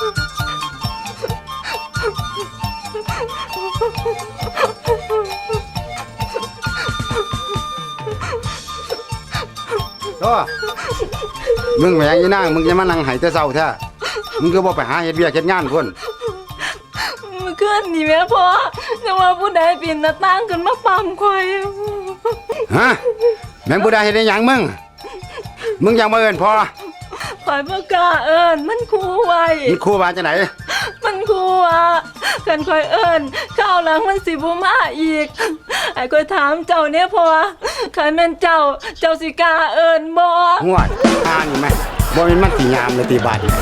โซ่มึงแหวงยี่นางมึงจะมานั่งไห้แต่เศร้าแท้มึงก็บ่ไปหาเฮ็ดเบียเฮ็ดงานพุ่นเคลื่อนนี่แม่พ่อจะว่าผู้ใดปีนหน้าต่างขึ้นมาปั๊มข่อยฮะแม่นผู้ใดเฮ็ดได้หยังมึง มึงยังมาเอิ้นพ่อข่อบ่กล้าเอิ้นมันคู่ มึงครูบาจังไดมันคูว่ากันข่อยเอิ้นข้าวหลังมันสิบ่มาอีกไอ้ข่อยถามเจ้าเนี่ยพ่อคันแม่นเจ้าเจ้าสิกล้าเอิ้นบ่ ห่วยอ่านี่แม่บ่แม่นมันสิยามเลยติบาดนี่